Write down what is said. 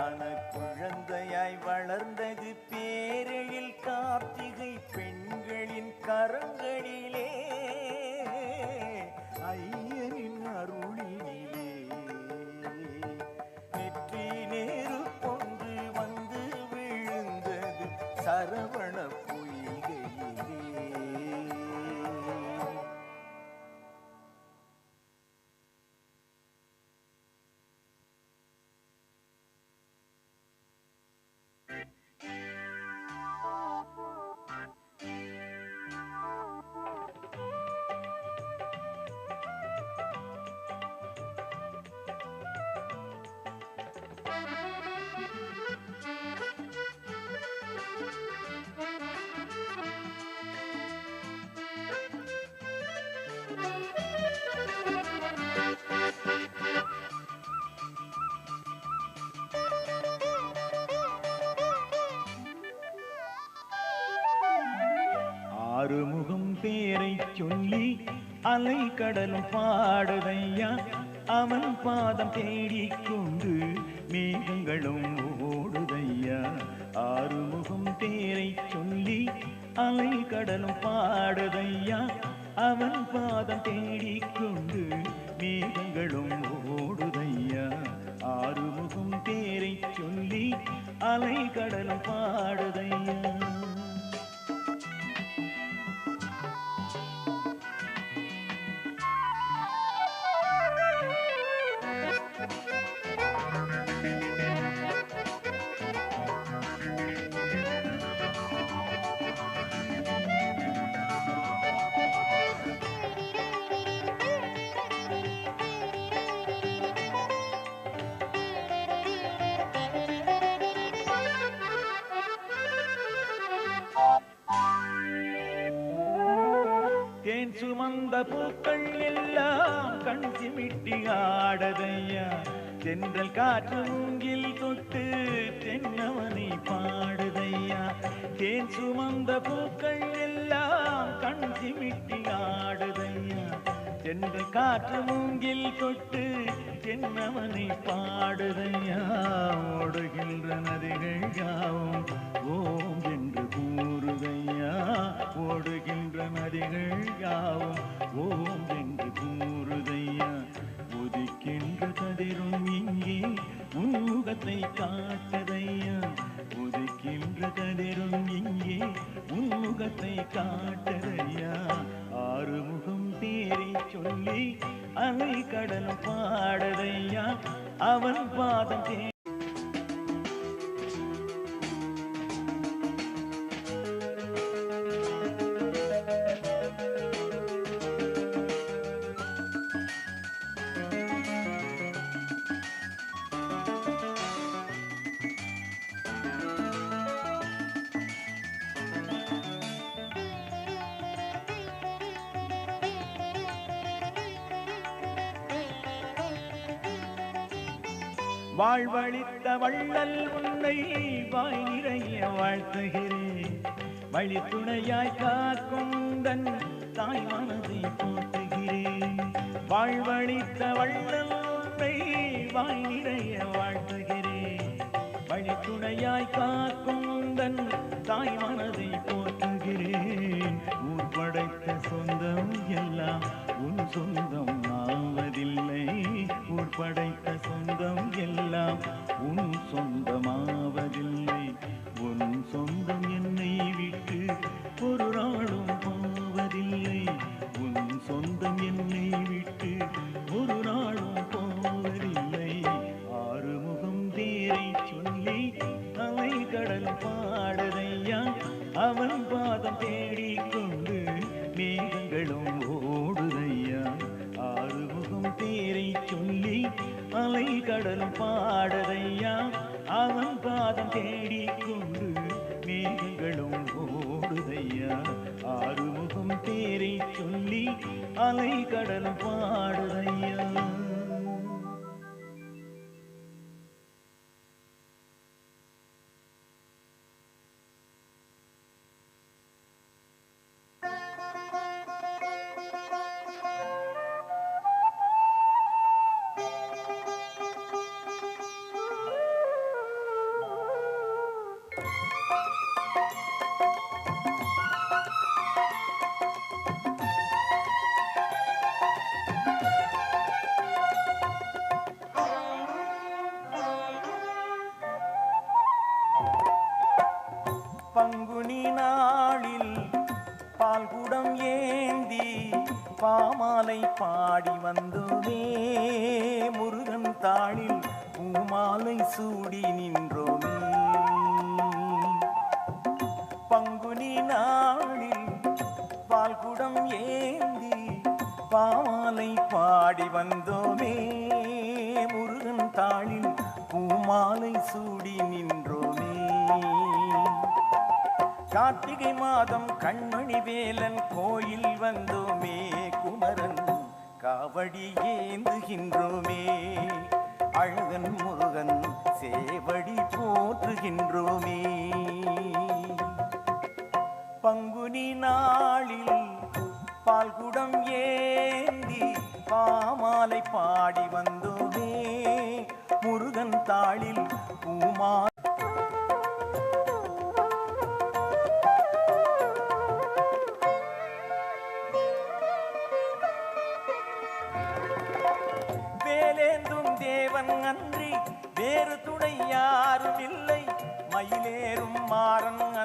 ஞான குழந்தையாய் வளர்ந்தது பேரெழில் கார்த்திகை பெண்களின் கரங்களிலே. ஐயனின் அருளினிலே. நெற்றி நேரு கொண்டு வந்து விழுந்தது சரவ ஆறுமுகம் பேரை சொல்லி அலை கடலும் பாடுதையா அவன் பாதம் தேடிக்கொண்டு மேகங்களும் ஓடுதையா ஆறுமுகம் பேரை சொல்லி அலை கடலும் பாடுதையா அவன் பாதம் தேடிக்கொண்டு சுமந்த பூக்கள் எல்லாம் கண் சிமிட்டி ஆடதையா? தென்றல் காற்று மூங்கில் தொட்டு தென்னவனை பாடுதையா? தேன் சுமந்த பூக்கள் எல்லாம் கண் சிமிட்டி ஆடுதையா? தென்றல் காற்று மூங்கில் தொட்டு தென்னவனை பாடுதையா? ஓடுகின்ற நதிகள் யாவும் ஓம் என்று கூறுதையா? ஓடுகின்ற நதிகள் யாவும் ஓம் என்று கூறுதையா? ஒதுக்கின்ற கதிரும் இங்கே உன்முகத்தை காட்டதை சொல்லி அலை கடலும் பாடதையா? அவன் பாதம் வாழ்வழித்த வள்ளல் உன்னை வாய் நிறைய வாழ்த்துகிறேன். வழித்துணையாய் காக்கும் தன் தாய் மனதை போட்டுகிறேன் வாழ்வழித்த வள்ளல் உன்னை வாய் நிறைய வாழ்த்துகிறேன். வழித்துணையாய் காக்கும் தன் தாய் மனதை எல்லாம் உன் சொந்தம் ஆவதில்லை. உன் படைத்த சொந்தம் எல்லாம் உன் சொந்தமாவதில்லை உன் சொந்தம் என்னை விட்டு ஒரு நாளும் போவதில்லை. உன் சொந்தம் என்னை விட்டு ஒரு நாளும் போவதில்லை. ஆறுமுகம் தேரை சொல்லி அலை கடல் பாடதையா. அவன் பாதம் தேடிக்கொண்டு அலை கடலும் பாடுதையா? அவன் பாதம் தேடிக்கொண்டு மேகங்களும் ஓடுதையா? ஆறுமுகம் தேரை சொல்லி அலை கடலும் பாடுதையா? பால்குடம் ஏந்தி பாமாலை பாடி வந்தோமே முருகன் தாளில் பூமாலை சூடி நின்றோமே பங்குனி நாளில் பால்குடம் ஏந்தி பாமாலை பாடி வந்தோமே முருகன் தாளில் பூமாலை சூடி நின்றோமே கார்த்திகை மாதம் கண்மணி வேலன் கோயில் வந்தோமே குமரன் காவடி ஏந்துகின்றோமே. அழகன் முருகன் சேவடி போற்றுகின்றோமே. பங்குனி நாளில் பால்குடம் ஏந்தி பாமாலை பாடி வந்தோமே. முருகன் தாளில் பூமா தேவன் அன்றி வேறு துணை யாரும் இல்லை மயிலேறும் மாறன் அன்றி